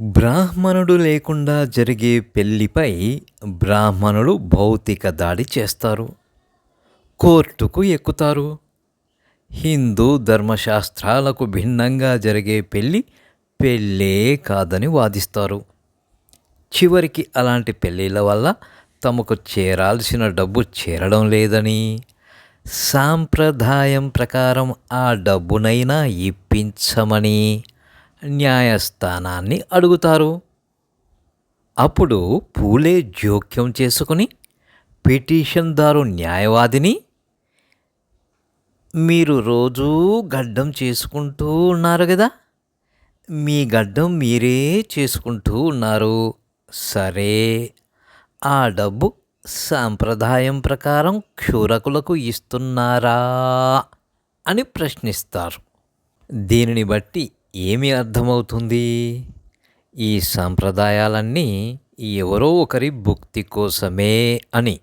బ్రాహ్మణుడు లేకుండా జరిగే పెళ్ళిపై బ్రాహ్మణులు భౌతిక దాడి చేస్తారు. కోర్టుకు ఎక్కుతారు. హిందూ ధర్మశాస్త్రాలకు భిన్నంగా జరిగే పెళ్ళి పెళ్ళే కాదని వాదిస్తారు. చివరికి అలాంటి పెళ్ళిళ్ళ వల్ల తమకు చేరాల్సిన డబ్బు చేరడం లేదని సాంప్రదాయం ప్రకారం ఆ డబ్బునైనా ఇప్పించమని న్యాయస్థానాన్ని అడుగుతారు. అప్పుడు పూలే జోక్యం చేసుకుని పిటిషన్దారు న్యాయవాదిని మీరు రోజూ గడ్డం చేసుకుంటూ ఉన్నారు కదా మీ గడ్డం మీరే చేసుకుంటూ ఉన్నారు. సరే ఆ డబ్బు సాంప్రదాయం ప్రకారం క్షూరకులకు ఇస్తున్నారా అని ప్రశ్నిస్తారు. దీనిని బట్టి ఏమి అర్థమవుతుంది? ఈ సాంప్రదాయాలన్నీ ఎవరో ఒకరి భుక్తి కోసమే అని.